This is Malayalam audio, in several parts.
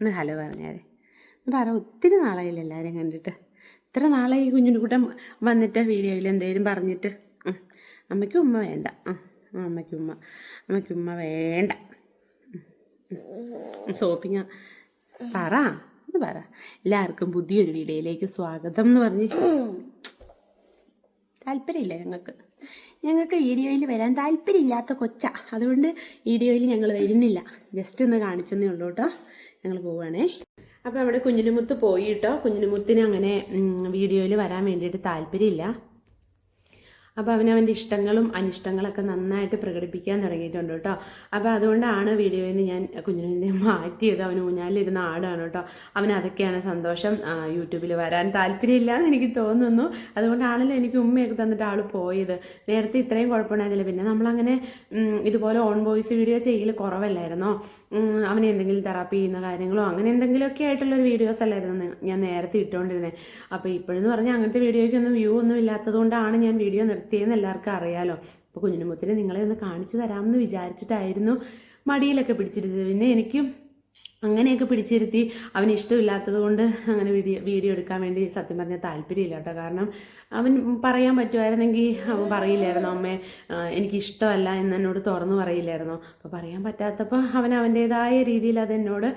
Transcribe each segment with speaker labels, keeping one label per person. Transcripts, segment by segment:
Speaker 1: ഒന്ന് ഹലോ പറഞ്ഞാരെ. പറ ഒത്തിരി നാളായില്ല എല്ലാവരും കണ്ടിട്ട്. ഇത്ര നാളായി ഈ കുഞ്ഞിന്റെ കൂട്ടം വന്നിട്ട് വീഡിയോയിൽ എന്തെങ്കിലും പറഞ്ഞിട്ട്. അമ്മയ്ക്ക് ഉമ്മ വേണ്ട. അമ്മയ്ക്ക് ഉമ്മ. അമ്മയ്ക്ക് ഉമ്മ വേണ്ട. സോപ്പിങ്ങ പറ എന്ന് പറ. എല്ലാവർക്കും പുതിയൊരു വീഡിയോയിലേക്ക് സ്വാഗതം എന്ന് പറഞ്ഞ്. താല്പര്യമില്ല ഞങ്ങൾക്ക്. ഞങ്ങൾക്ക് വീഡിയോയിൽ വരാൻ താല്പര്യമില്ലാത്ത കൊച്ച. അതുകൊണ്ട് വീഡിയോയിൽ ഞങ്ങൾ വരുന്നില്ല. ജസ്റ്റ് ഒന്ന് കാണിച്ചെന്നേ ഉള്ളൂ കേട്ടോ. ഞങ്ങൾ പോവുകയാണേ അപ്പോൾ നമ്മുടെ കുഞ്ഞിനുമുത്ത് പോയിട്ടോ കുഞ്ഞിനുമുത്തിന് അങ്ങനെ വീഡിയോയിൽ വരാൻ വേണ്ടിയിട്ട് താല്പര്യമില്ല. അപ്പോൾ അവൻ അവന്റെ ഇഷ്ടങ്ങളും അനിഷ്ടങ്ങളൊക്കെ നന്നായിട്ട് പ്രകടിപ്പിക്കാൻ തുടങ്ങിയിട്ടുണ്ട് കേട്ടോ. അപ്പോൾ അതുകൊണ്ടാണ് വീഡിയോയിൽ നിന്ന് ഞാൻ കുഞ്ഞിനെ മാറ്റിയത്. അവന് ഊഞ്ഞാലിരുന്ന ആടാണ് കേട്ടോ. അവന് അതൊക്കെയാണ് സന്തോഷം. യൂട്യൂബിൽ വരാൻ താല്പര്യമില്ല എന്ന് എനിക്ക് തോന്നുന്നു. അതുകൊണ്ടാണല്ലോ എനിക്ക് ഉമ്മയൊക്കെ തന്നിട്ട് ആൾ പോയത്. നേരത്തെ ഇത്രയും കുഴപ്പമുണ്ടായിരുന്നില്ല. പിന്നെ നമ്മളങ്ങനെ ഇതുപോലെ ഓൺ വോയിസ് വീഡിയോ ചെയ്യൽ കുറവല്ലായിരുന്നോ? അവന് എന്തെങ്കിലും തെറാപ്പി ചെയ്യുന്ന കാര്യങ്ങളോ അങ്ങനെ എന്തെങ്കിലുമൊക്കെ ആയിട്ടുള്ളൊരു വീഡിയോസ് അല്ലായിരുന്നു ഞാൻ നേരത്തെ ഇട്ടുകൊണ്ടിരുന്നത് അപ്പോൾ ഇപ്പോഴെന്ന് പറഞ്ഞാൽ അങ്ങനത്തെ വീഡിയോയ്ക്കൊന്നും വ്യൂ ഒന്നും ഇല്ലാത്തതുകൊണ്ടാണ് ഞാൻ വീഡിയോ നിർത്തിയതെന്ന് എല്ലാവർക്കും അറിയാലോ. അപ്പോൾ കുഞ്ഞിനുമുത്തിന് നിങ്ങളെ ഒന്ന് കാണിച്ചു തരാമെന്ന് വിചാരിച്ചിട്ടായിരുന്നു മടിയിലൊക്കെ പിടിച്ചിരുന്നത്. പിന്നെ എനിക്കും അങ്ങനെയൊക്കെ പിടിച്ചിരുത്തി അവന് ഇഷ്ടമില്ലാത്തത് കൊണ്ട് അങ്ങനെ വീഡിയോ വീഡിയോ എടുക്കാൻ വേണ്ടി സത്യം പറഞ്ഞാൽ താല്പര്യമില്ല കേട്ടോ. കാരണം അവൻ പറയാൻ പറ്റുമായിരുന്നെങ്കിൽ അവൻ പറയില്ലായിരുന്നു അമ്മേ എനിക്കിഷ്ടമല്ല എന്ന് എന്നോട് തുറന്നു പറയില്ലായിരുന്നു. അപ്പോൾ പറയാൻ പറ്റാത്തപ്പോൾ അവൻ അവന്റേതായ രീതിയിൽ അതെന്നോട്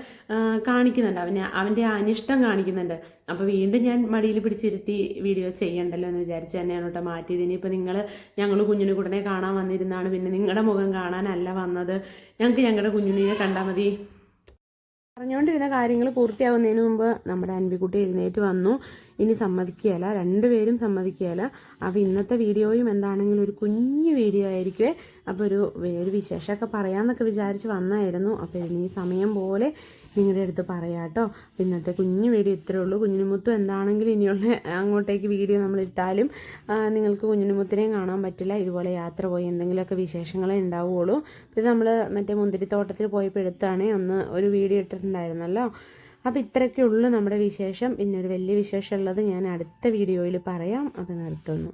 Speaker 1: കാണിക്കുന്നുണ്ട്. അവന് അവന്റെ അനിഷ്ടം കാണിക്കുന്നുണ്ട്. അപ്പോൾ വീണ്ടും ഞാൻ മടിയിൽ പിടിച്ചിരുത്തി വീഡിയോ ചെയ്യണ്ടല്ലോ എന്ന് വിചാരിച്ച് തന്നെയാണ് കേട്ടോ മാറ്റിയത്. ഇനിയിപ്പോൾ നിങ്ങൾ ഞങ്ങൾ കുഞ്ഞിനെ കൂടനെ കാണാൻ വന്നിരുന്നാണ് പിന്നെ നിങ്ങളുടെ മുഖം കാണാനല്ല വന്നത്. ഞങ്ങൾക്ക് ഞങ്ങളുടെ കുഞ്ഞിനെ കണ്ടാൽ മതി. പറഞ്ഞുകൊണ്ടിരുന്ന കാര്യങ്ങൾ പൂർത്തിയാവുന്നതിന് മുമ്പ് നമ്മുടെ അൻപിക്കുട്ടി എഴുന്നേറ്റ് വന്നു. ഇനി സമ്മതിക്കുകയല്ല. രണ്ടുപേരും സമ്മതിക്കുകയല്ല. അപ്പോൾ ഇന്നത്തെ വീഡിയോയും എന്താണെങ്കിലും ഒരു കുഞ്ഞു വീഡിയോ ആയിരിക്കുമേ അപ്പോൾ ഒരു ഒരു വിശേഷമൊക്കെ പറയാമെന്നൊക്കെ വിചാരിച്ച് വന്നായിരുന്നു. അപ്പോൾ ഇനി സമയം പോലെ നിങ്ങളുടെ അടുത്ത് പറയാം കേട്ടോ. ഇന്നത്തെ കുഞ്ഞു വീഡിയോ ഇത്രേ ഉള്ളൂ. കുഞ്ഞിനുമുത്തും എന്താണെങ്കിലും ഇനിയുള്ള അങ്ങോട്ടേക്ക് വീഡിയോ നമ്മൾ ഇട്ടാലും നിങ്ങൾക്ക് കുഞ്ഞിനുമുത്തിനെയും കാണാൻ പറ്റില്ല. ഇതുപോലെ യാത്ര പോയി എന്തെങ്കിലുമൊക്കെ വിശേഷങ്ങളേ ഉണ്ടാവുകയുള്ളൂ. ഇത് നമ്മൾ മറ്റേ മുന്തിരിത്തോട്ടത്തിൽ പോയപ്പോൾ എടുത്താണ് ഒന്ന് ഒരു വീഡിയോ ഇട്ടിട്ടുണ്ടായിരുന്നല്ലോ അപ്പോൾ ഇത്രയൊക്കെ ഉള്ളൂ നമ്മുടെ വിശേഷം. പിന്നെ ഒരു വലിയ വിശേഷം ഉള്ളത് ഞാൻ അടുത്ത വീഡിയോയിൽ പറയാം. അത് നിർത്തുന്നു.